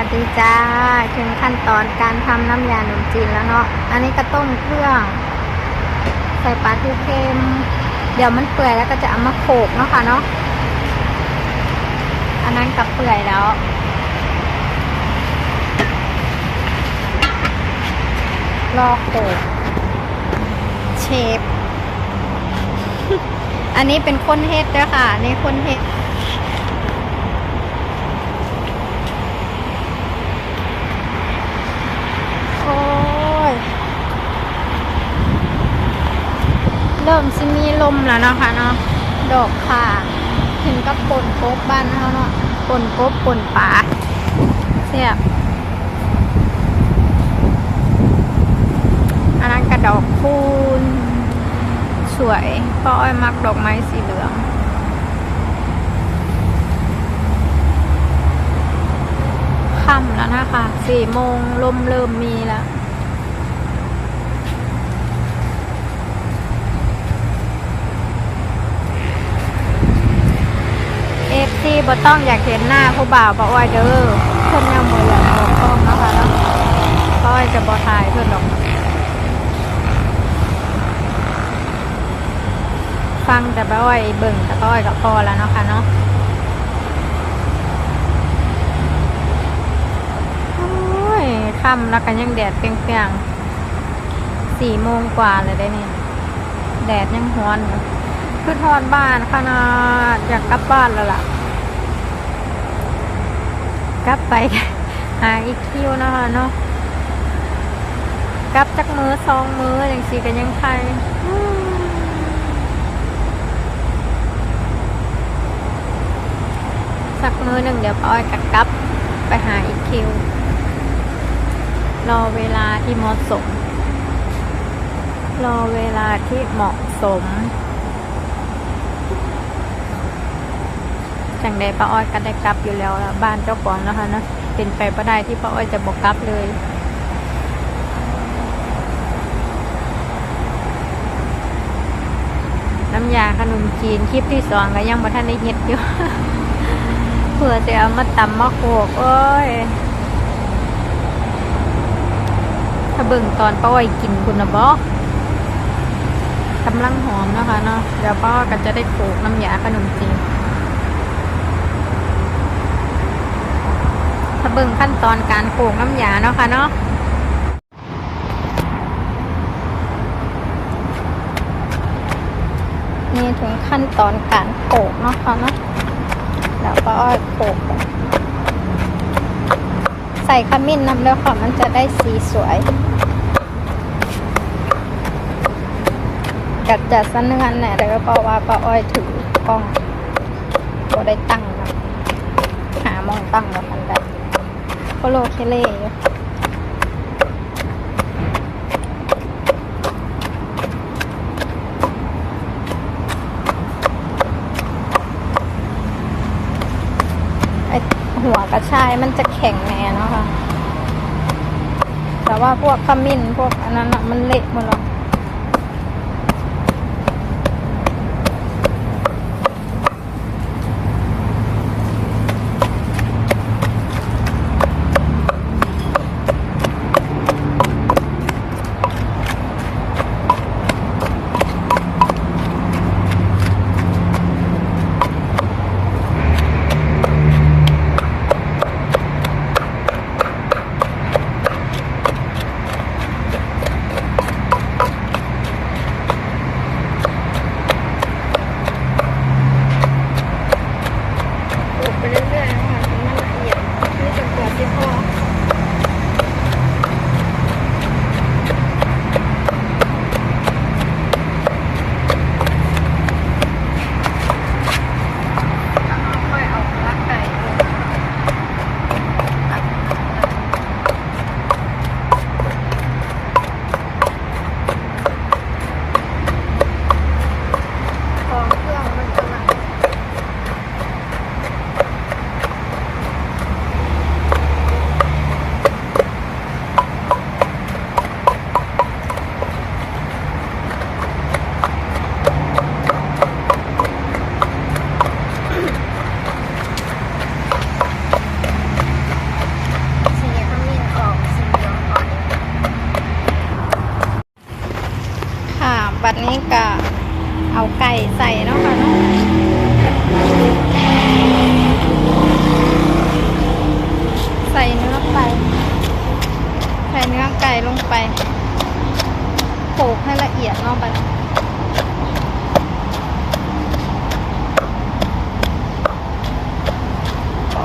วัสดีจ้าถึงขั้นตอนการทำน้ำยาหนมจีนแล้วเนาะ อันนี้ก็ต้มเครื่อง ใส่ปลาทูเค็ม เดี๋ยวมันเปื่อยแล้วก็จะเอามาโขกเนาะค่ะเนาะ อันนั้นกับเปื่อยแล้ว รอโขกเชฟ อันนี้เป็นคนเฮ็ดเด้อค่ะนนี่คนเฮ็ด โอ้ย เริ่ม สิมีลมแล้วเนาะค่ะเนาะดอกค่ะ ถึงกับปนกบบ้านเขาเนาะปนกบปนป่าเสียบอันนั้นกระดอกคูณสวยเพราะอ้อยมักดอกไม้สีเหลืองค่ำแล้วนะคะสี่โมงลมเริ่มมีแล้ว เอฟ ซีบ่ต้องอยากเห็นหน้าผู้บ่าวบ่อ้อยเด้อเพิ่นยังบ่อยากออกกล้องนะคะเนาะบ่อ้อยจะบ่ถ่ายเพิ่นหรอกฟังแต่บ่อ้อยเบิ่งแต่บ่อ้อยก็พอแล้วเนาะค่ะเนาะโอ้ยค่ำแล้วกันยังแดดเปรียงๆสี่โมงกว่าเลยได้เนี่ยแดดยังร้อน คือทอดบ้านขนาดอยากกลับบ้านแล้วล่ะ กลับไปหาอีกคิวนะคะเนาะกลับจักมือสองมืออย่างสีกันยังใครสักมือหนึ่งเดี๋ยวป้าอ้อยกับกลับไปหาอีกคิว รอเวลาที่เหมาะสม รอเวลาที่เหมาะสม จังใดป้าอ้อยก็ได้กลับอยู่แล้วละบ้านเจ้าของนะคะนะเป็นไปไม่ได้ที่ป้าอ้อยจะบอกกลับเลยน้ำยาขนมจีนคลิปที่สองก็ยังบ่ทันได้เฮ็ดอยู่เพื่อจะเอามาตำมาโขกโอ้ยถ้าเบิ่งตอนป้าอ้อยกินคุณนะบอกกำลังหอมนะคะเนาะเดี๋ยวป้าอ้อยก็จะได้โขกน้ำยาขนมจีน ถ้า เบิ่งขั้นตอนการโขลกน้ำยาเนาะค่ะเนาะนี่ถึงขั้นตอนการโขกเนาะค่ะเนาะแล้วก็อ้อยโขกใส่ขมิ้นน้ำแล้วค่ะมันจะได้สีสวยกัดจัดสะเนือนแหละแต่ก็เพราะว่าป้าอ้อยถือกล้องก็ได้ตั้งนะหามองตั้งแล้ว ก็โลเคเล่อยู่ไอหัวกระชายมันจะแข็งแน่นะค่ะแต่ว่าพวกขมิ้นพวกอันนั้นอะมันเละหมดแล้ว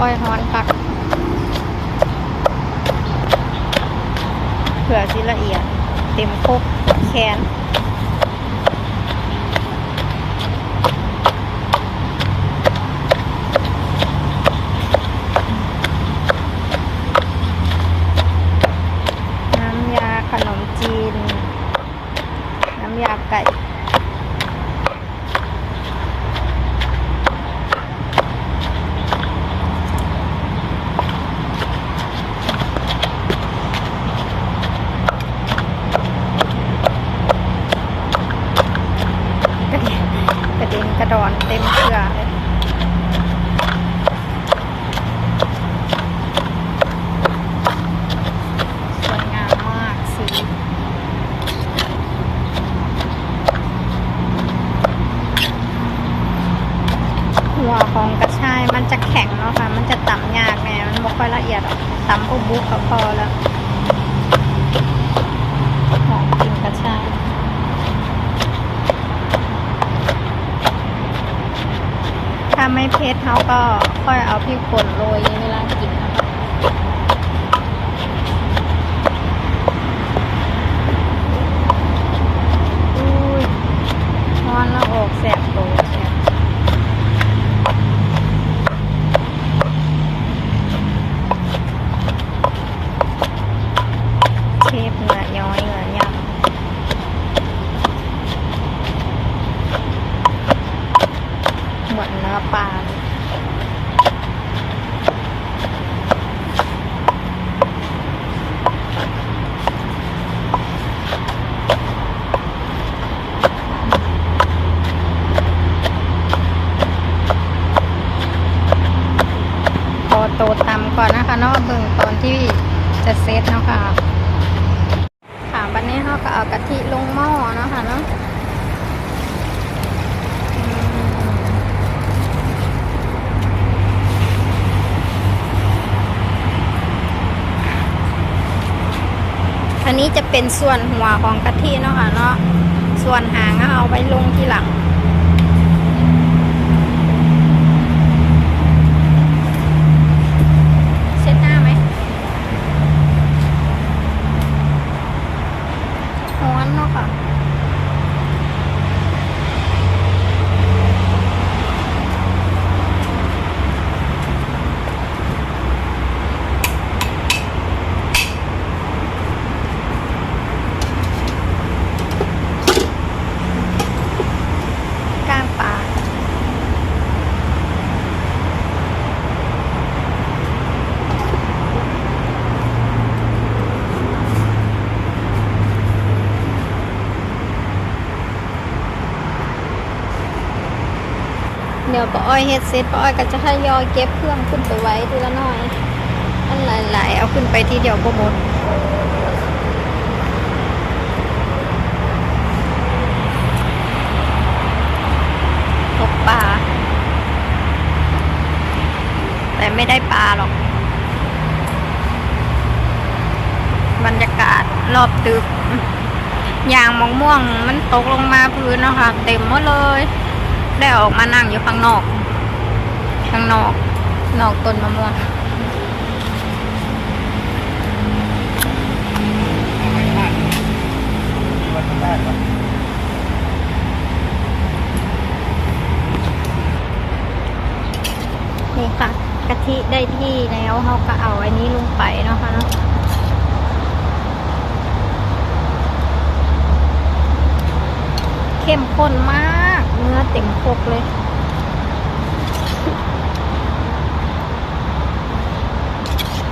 อ้อยฮอนปักเผื่อสิละเอียด เต็มครกแขนำยาขนมจีน น้ำยาไก่ กระเด็นกระเด็นกระดอนเต็มเครือเลยสวยงามมากสี หัวของกระชายมันจะแข็งเนาะค่ะ มันจะต่ำยากไงมันไม่ค่อยละเอียดต่ำอุบุกก็พอแล้วหอมกลิ่นกระชายถ้าไม่เผ็ดเขาก็ค่อยเอาพริกป่นโรยเวลากินนะคะอุ้ยร้อนแล้วออกแสบตัวแสบเชฟเหงื่อย้อยเหงื่อยำเหมือนเนื้อปลาเลยพอโตตำก่อนนะ คะนาะเบิ่งตอนที่จะเซตเนาะค่ะ ค่ะวันนี้เราก็เอากะทิลงหม้อเนาะค่ะเนาะอันนี้จะเป็นส่วนหัวของกะทิเนาะค่ะเนาะส่วนหางเอาไว้ลงทีหลัง เช็ดหน้าไหม ร้อนเนาะค่ะ ก้างปลา เดี๋ยวป้าอ้อยเฮ็ดเสร็จป้าอ้อยก็จะทยอยเก็บเครื่องขึ้นไปไว้ทีละหน่อยอันหลายๆเอาขึ้นไปทีเดียวก็หมดตกปลาแต่ไม่ได้ปลาหรอก บรรยากาศรอบตึกยางมะม่วงมันตกลงมาพื้นนะคะเต็มหมดเลย ได้ออกมานั่งอยู่ข้างนอก ข้างนอก นอกต้นมะม่วงนี่ค่ะกะทิได้ที่แล้วเขาก็เอาอันนี้ลงไปเนาะค่ะเนาะเข้มข้นมาก เนื้อเต็มคกเลย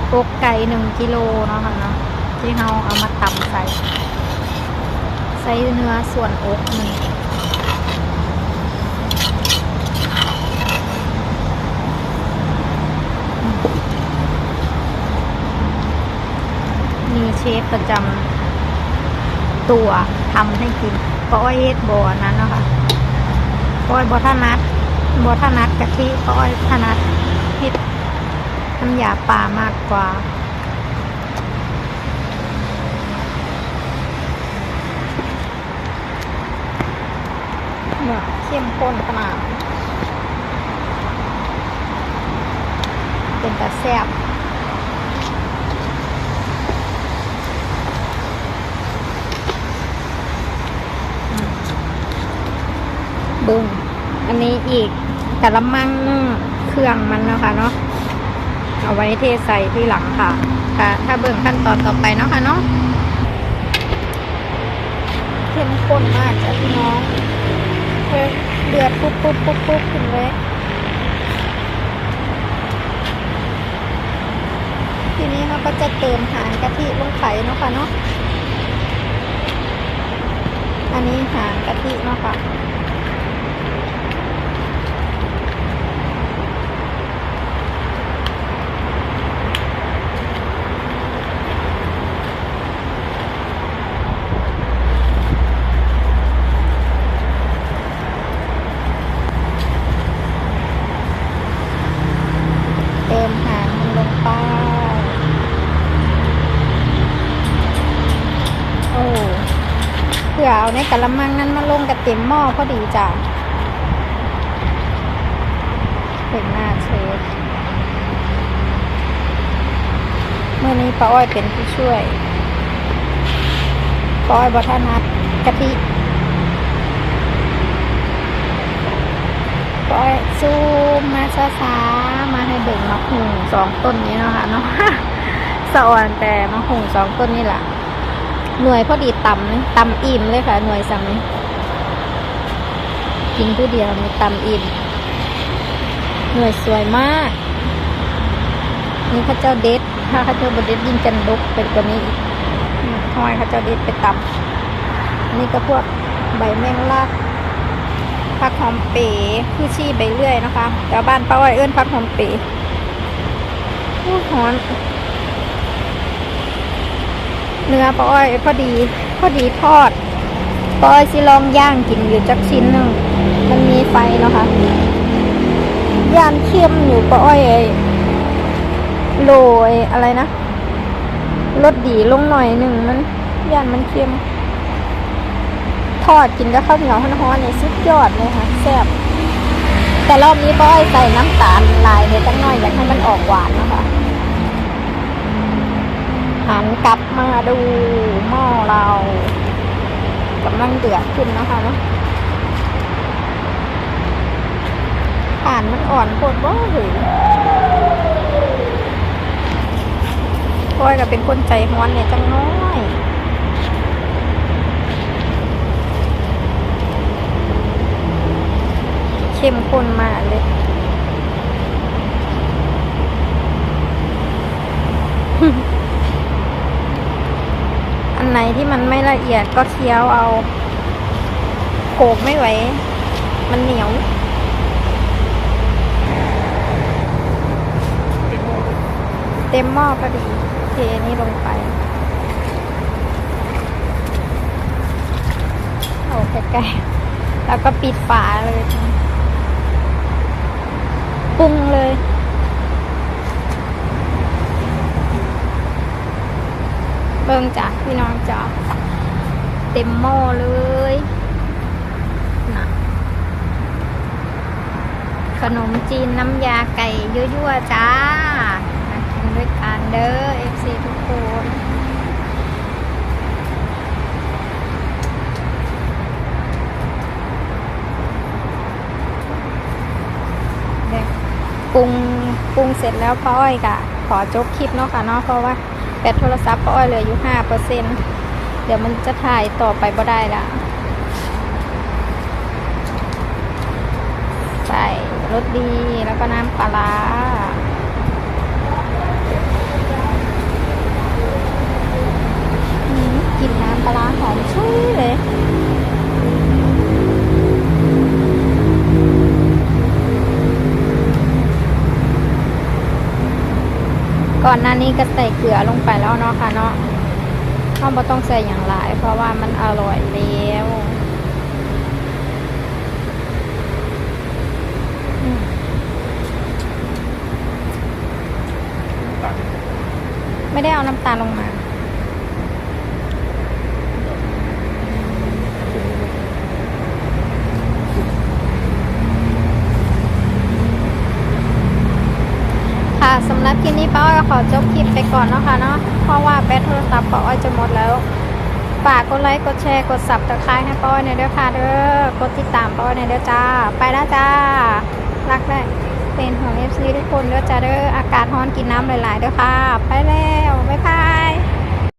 คกไก่หนึ่งกิโลเนาะค่ะเนาะที่เราเอามาตำใส่ ใส่เนื้อส่วนอกมันมีเชฟประจำตัวทำให้กินปาอ้อยเฮ็ดบอนั้นนะคะ อ้อยบ่ถนัดบ่ถนัดกะทิปาอ้อยถนัดเฮ็ดน้ำยาป่ามากกว่าเนี่ยเข้มข้นขนาด เป็นตาแซ่บเบึ้ง อันนี้อีกกะละมังเครื่องมันนะคะเนาะเอาไว้เทใส่ที่หลังค่ะค่ะ ถ้าเบิ่งขั้นตอนต่อไปเนาะค่ะเนาะเข้มข้นมากจ้ะพี่น้องเฮ้ยเดือดปุ๊บปุ๊บปุ๊บปุ๊บขึ้นเลยทีนี้เราก็จะเติมหางกะทิลงไปเนาะค่ะเนาะอันนี้หางกะทิเนาะค่ะ เติมหางมันลงไป โอ้เพื่อเอาใน กะละมังนั้นมาลงกับเต็มหม้อพอดีจ้ะเป็นหน้าเชฟเมื่อนี้ป้าอ้อยเป็นผู้ช่วยป้าอ้อยบัทนัดกะทิป้าอ้อยซูมมาช้าๆมาให้เบ่งมะหุงสองต้นนี้เนาะคะเนาะสะอ่อนแต่มะหุงสองต้นนี่แหละ หน่วยพอดีตำนี่ตำอิ่มเลยค่ะ หน่วยสั่งนี้กินผู้เดียวนี่ำอิ่มหน่วยสวยมาก นี่ข้าเจ้าเด็ด ถ้าข้าเจ้าบดเด็ดยิ่งจันลุกเป็นกว่านี้อีกอืมทำไมข้าเจ้าเด็ดไปตำนี่ก็พวกใบแมงลักผักหอมเป๋คือชี้ใบเลื่อยนะคะแต่บ้านป้าอ้อยเอื้นผักหอมเป๋อู้หอน เนื้อปลาอ้อยพอดีพอดีทอดปลาอ้อยสิลองย่างกินอยู่จักชิ้นหนึ่งมันมีไฟเนาะคะย่านเค็มอยู่ปลาอ้อยไอ้โรยอะไรนะรสดีลงหน่อยหนึ่งมันย่านมันเค็มทอดกินกับข้าวเหนียวฮ้อนๆเนี่ยสุดยอดเลยค่ะแซ่บแต่รอบนี้ปลาอ้อยใส่น้ำตาลลายเนี่ยจังหน่อยอยากให้มันออกหวานนะคะ หันกลับมาดูหม้อเรากำลังเดือดขึ้นนะคะเนาะผ่านมันอ่อนโคตรบ่เหยพ่อยก็เป็นคนใจฮ้อนเนี่ยจังน้อยเข้มข้นมากเลย ไหนที่มันไม่ละเอียดก็เคี้ยวเอาโขกไม่ไหว มันเหนียวเต็มหม้อก็ดีเทนี้ลงไป เอาใกล้ๆแล้วก็ปิดฝาเลย ปรุงเลย เบิ่งจ้ะพี่น้องจ้ะเต็มหม้อเลยนะขนมจีนน้ำยาไก่ยั่วๆจ้ามากินด้วยกันเด้อ FC ทุกคนเด็กปรุงปรุงเสร็จแล้วป้าอ้อยกะ ขอจบคลิปเนาะค่ะเนาะเพราะว่า แบตโทรศัพท์ก็อ้อยเหลืออยู่ห้าเปอร์เซ็นเดี๋ยวมันจะถ่ายต่อไปบ่ได้ละใส่รสดีแล้วก็น้ำปลา ก่อนหน้านี้ก็ใส่เกลือลงไปแล้วเนาะค่ะเนาะข้าวต้องใส่อย่างไรเพราะว่ามันอร่อยแล้วไม่ได้เอาน้ำตาลลงมา คลิปนี้ป้าอ้อยขอจบคลิปไปก่อนเนาะค่ะเนาะ เพราะว่าแบตโทรศัพท์ป้าอ้อยจะหมดแล้วฝากกดไลค์ กดแชร์ กดสับตะไคร้ให้ป้าอ้อยในเด้อค่ะเด้อ กดติดตามป้าอ้อยในเด้อจ้า ไปแล้วจ้า รักได้เป็นของเอฟซีทุกคนเด้อจ้าเด้อ อากาศร้อนกินน้ำหลายๆเด้อค่ะ ไปแล้ว บ๊ายบาย